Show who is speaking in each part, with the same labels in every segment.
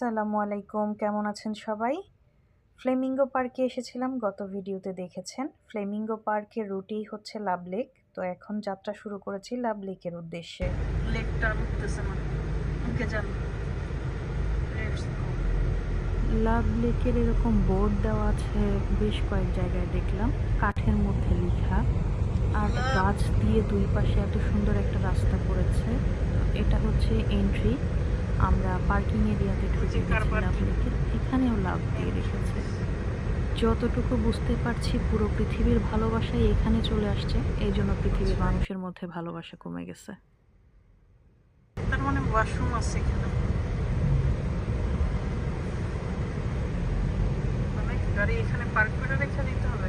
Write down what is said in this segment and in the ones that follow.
Speaker 1: আসসালামু আলাইকুম। কেমন আছেন সবাই? ফ্লেমিঙ্গো পার্কে এসেছিলাম গত ভিডিওতে দেখেছেন। ফ্লেমিঙ্গো পার্কের রুটেই হচ্ছে লাভ লেক। তো এখন যাত্রা শুরু করেছি লাভ লেকের উদ্দেশ্যে।
Speaker 2: লেকটা উঠতেছে মানে ঢুকে যান।
Speaker 1: লাভ লেকের এরকম বোর্ড দেওয়া আছে বেশ কয়েক জায়গায় দেখলাম। কাঠের মধ্যে লেখা। আর গাছ দিয়ে দুই পাশে এত সুন্দর একটা রাস্তা করেছে। এটা হচ্ছে এন্ট্রি আমরা পার্কিং এরিয়াতে ঢুকে? এখানেও লাভ দিয়ে রেখেছে। যতটুকু বুঝতে পারছি পুরো পৃথিবীর ভালোবাসাই এখানে চলে আসছে। এই জন্য পৃথিবীর মানুষের মধ্যে ভালোবাসা কমে গেছে।
Speaker 2: তার মানে ওয়াশরুম আছে এখানে। মানে গাড়ি এখানে পার্ক করে রেখে দিতে হবে।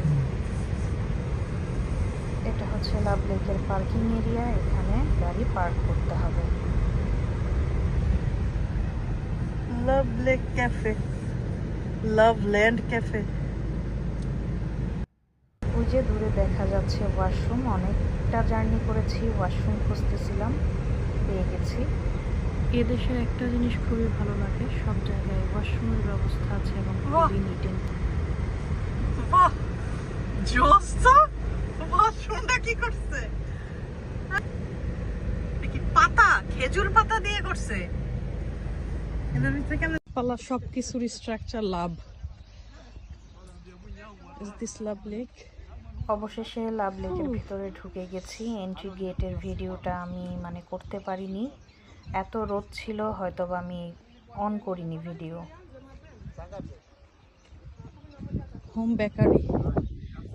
Speaker 1: এটা হচ্ছে লাভ লেকের পার্কিং এরিয়া এখানে গাড়ি পার্ক করতে হবে।
Speaker 2: Love lake cafe love land cafe
Speaker 1: ওই যে দূরে দেখা যাচ্ছে ওয়াশরুম অনেকটা জার্নি করেছি ওয়াশরুম খুঁজতেছিলাম পেয়ে গেছি। এদেশের একটা জিনিস খুবই ভালো লাগে সব জায়গায় ওয়াশরুমের ব্যবস্থা আছে এবং! খুবই নিট
Speaker 2: ওয়াশরুমটা কি করছে? পাতা? খেজুর পাতা দিয়ে করছে? পালা সব কিছুর structure love. Is this love lake
Speaker 1: অবশেষে লাভ লেকের ভিতরে ঢুকে গেছি। এন্ট্রি গেটের ভিডিওটা আমি মানে করতে পারিনি। এত রোদ ছিল হয়তো বা আমি অন করিনি ভিডিও
Speaker 2: হোম বেকারি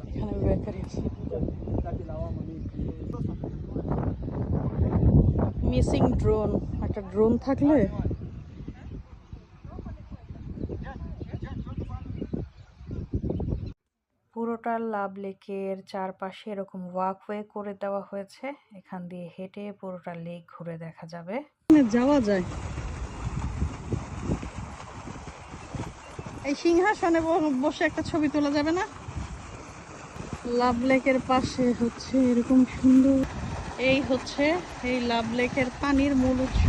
Speaker 2: এখানে বেকারি মিসিং ড্রোন একটা ড্রোন থাকলে?
Speaker 1: পুরোটা লাভ লেকের চারপাশে এরকম ওয়াকওয়ে করে দেওয়া হয়েছে। এখান দিয়ে হেঁটে পুরোটা লেক ঘুরে দেখা যাবে।
Speaker 2: যাওয়া যায়। এই সিংহাসনে বসে একটা ছবি তোলা যাবে না? লাভ লেকের পাশে হচ্ছে এরকম সুন্দর। এই হচ্ছে এই লাভ লেকের পানির মূল উৎস।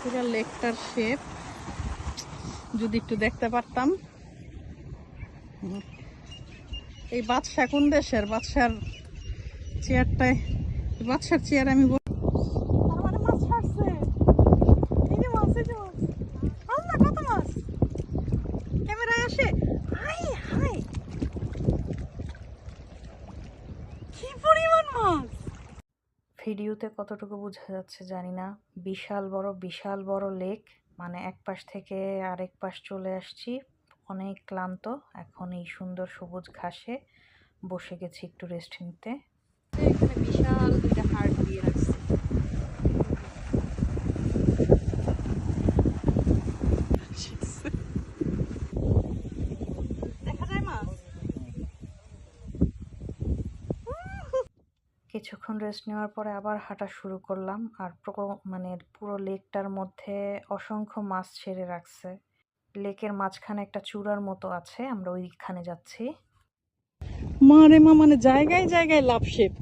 Speaker 2: পুরো লেকটার শেপ যদি একটু দেখতে পারতাম। এই বাদশা কোন দেশের? বাদশার চেয়ারটায় বাদশার চেয়ার আমি মানে মাছ ছাড়ছে। এই যে মাছ এই যে মাছ। আল্লাহ কত মাছ? ক্যামেরায় আসে। Hi hi. কি পরিমাণ মাছ?
Speaker 1: ভিডিওতে কতটুকু বোঝা যাচ্ছে জানি না। বিশাল বড় বিশাল বড় লেক। মানে এক পাশ থেকে আরেক পাশ চলে আসছি। অনেক ক্লান্ত। এখন এই সুন্দর সবুজ ঘাসে বসে গেছি একটু রেস্ট নিতে।
Speaker 2: এখানে বিশাল দুইটা হাড় দিয়ে রাখছে।
Speaker 1: কিছুক্ষণ রেস্ট নেওয়ার পরে আবার হাঁটা শুরু করলাম। আর মানে পুরো লেকটার মধ্যে অসংখ্য মাছ ছেড়ে রাখছে। লেকের মাঝখানে একটা চূড়ার মতো আছে, আমরা ওইখানে যাচ্ছি।
Speaker 2: মা রে মা মানে জায়গায় জায়গায় লাভ শেপ।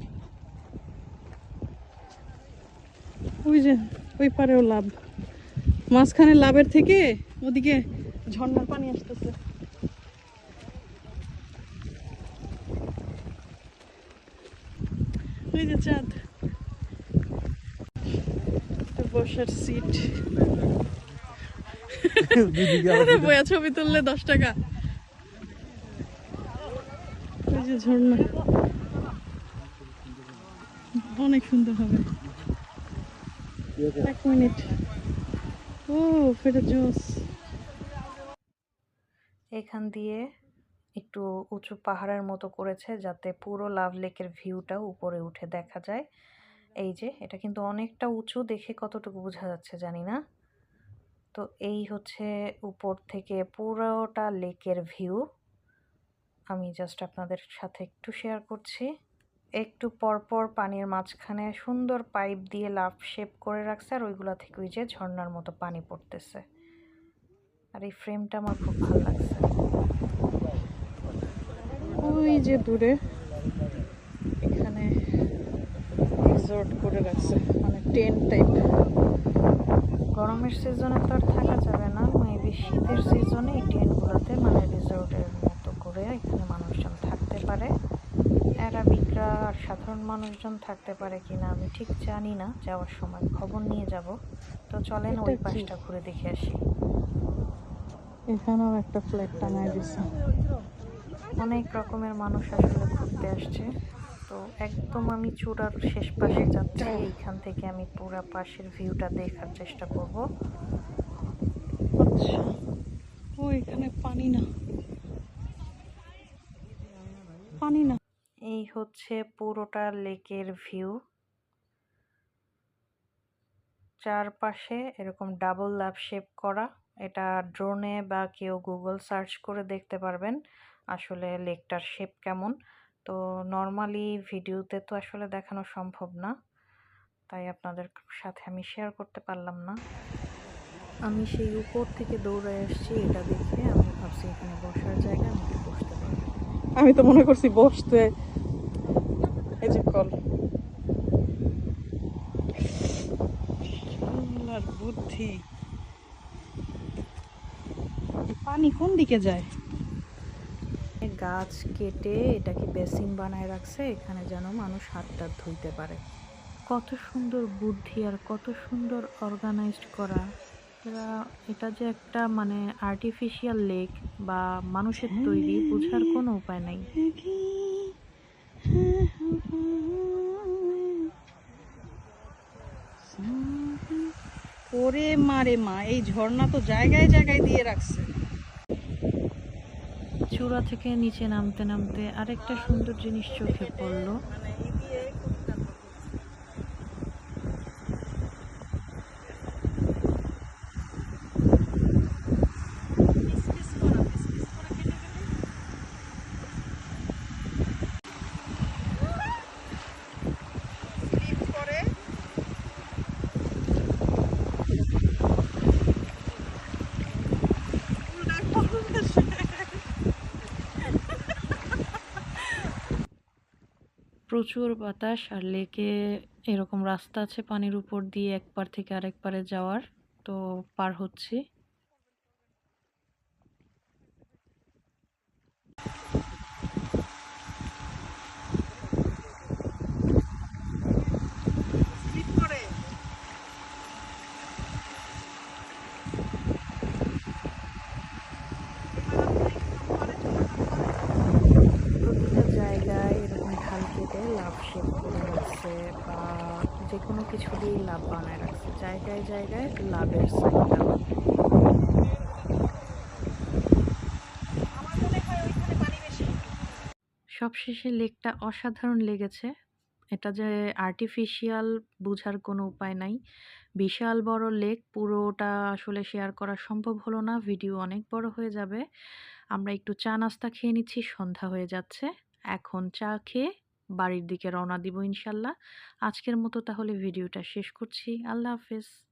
Speaker 2: ওই যে, ওই পারেও লাভ। মাঝখানে লাভের থেকে ওদিকে ঝর্ণার পানি আসতেছে। ওই যে চাঁদ বসার সিট বয়া ছবি তুললে দশ টাকা। ওই যে ঝর্ণা। অনেক সুন্দর হবে। এক মিনিট। ও এটা জোস
Speaker 1: এখান দিয়ে একটু উঁচু পাহাড়ের মতো করেছে যাতে পুরো লাভ লেকের ভিউটা উপরে উঠে দেখা যায়। এই যে, এটা কিন্তু অনেকটা উঁচু দেখে কতটুকু বোঝা যাচ্ছে জানি না। তো এই হচ্ছে উপর থেকে পুরোটা লেকের ভিউ। আমি জাস্ট আপনাদের সাথে একটু শেয়ার করছি। একটু পরপর পানির মাঝখানে সুন্দর পাইপ দিয়ে লাভ শেপ করে রাখছে আর ওইগুলা থেকে ওই যে ঝর্নার মতো পানি পড়তেছে। আর এই ফ্রেমটা আমার খুব ভালো লাগছে।
Speaker 2: ওই যে দূরে। এখানে রিসর্ট করে রাখছে মানে টেন্ট টাইপ
Speaker 1: গরমের সিজনে তো আর থাকা যাবে না মেবি শীতের সিজনে এই টেন্টগুলোতে মানে রিসোর্টের মতো করে এখানে মানুষজন থাকতে পারে। অ্যারাবিকরা আর সাধারণ মানুষজন থাকতে পারে কিনা আমি ঠিক জানি না যাওয়ার সময় খবর নিয়ে যাব। তো চলেন ওই? পাশটা ঘুরে দেখে আসি।
Speaker 2: এখানেও একটা ফ্ল্যাট টাঙায় দিছে।
Speaker 1: অনেক রকমের মানুষ আসলে ঘুরতে আসছে। তো একদম আমি চূড়ার শেষ পাশে যাচ্ছি। এইখান থেকে আমি পুরা পাশের ভিউটা দেখার চেষ্টা করব।
Speaker 2: আচ্ছা। ও, এখানে পানি না। পানি না।
Speaker 1: এই হচ্ছে পুরোটা লেকের ভিউ। চারপাশে এরকম ডাবল লাভ শেপ করা। এটা ড্রোনে বা কেউ গুগল সার্চ করে দেখতে পারবেন। আসলে লেকটার শেপ কেমন? তো নর্মালি ভিডিওতে তো আসলে দেখানো সম্ভব না। তাই আপনাদের সাথে আমি শেয়ার করতে পারলাম না। আমি সেই উপর থেকে দৌড়ে এসেছি এটা দেখে আমি ভাবছি এখানে বসার জায়গা আমি একটু বসতে পারব।
Speaker 2: আমি তো মনে করছি বসতে। এই যে কল। বুদ্ধি। পানি কোন দিকে যায়?
Speaker 1: গাছ কেটে এটাকে বেসিন বানায় রাখছে, এখানে যেন মানুষ হাত টাত ধুইতে পারে। কত সুন্দর বুদ্ধি আর কত সুন্দর অর্গানাইজড করা। এরা, এটা যে একটা মানে আর্টিফিশিয়াল লেক বা মানুষের তৈরি বোঝার কোনো উপায় নাই।
Speaker 2: ওরে মারে মা, এই ঝর্ণা তো জায়গায় জায়গায় দিয়ে রাখছে।
Speaker 1: চূড়া থেকে নিচে নামতে নামতে আরেকটা সুন্দর জিনিস চোখে পড়ল
Speaker 2: মানে এই দিয়ে করে
Speaker 1: প্রচুর বাতাস আর লেকে এরকম রাস্তা আছে পানির উপর দিয়ে এক পার থেকে আরেক পারে যাওয়ার, তো পার হচ্ছি
Speaker 2: স্লিপ করে
Speaker 1: প্রতিটা জায়গায় এরকম ঢাল কেটে লাভ শেপ করে রাখছে বা যে কোনো লাভ বানায় রাখছে। জায়গায় জায়গায় লাভের
Speaker 2: বেশি
Speaker 1: সবশেষে লেকটা অসাধারণ লেগেছে। এটা যে আর্টিফিশিয়াল বোঝার কোনো উপায় নাই। বিশাল বড় লেক, পুরোটা আসলে শেয়ার করা সম্ভব হলো না। ভিডিও অনেক বড় হয়ে যাবে। আমরা একটু চা নাস্তা খেয়ে নিচ্ছি, সন্ধ্যা হয়ে যাচ্ছে। এখন চা খেয়ে বাড়ির দিকে রওনা দিব ইনশাল্লাহ। আজকের মতো তাহলে ভিডিওটা শেষ করছি। আল্লাহ হাফেজ।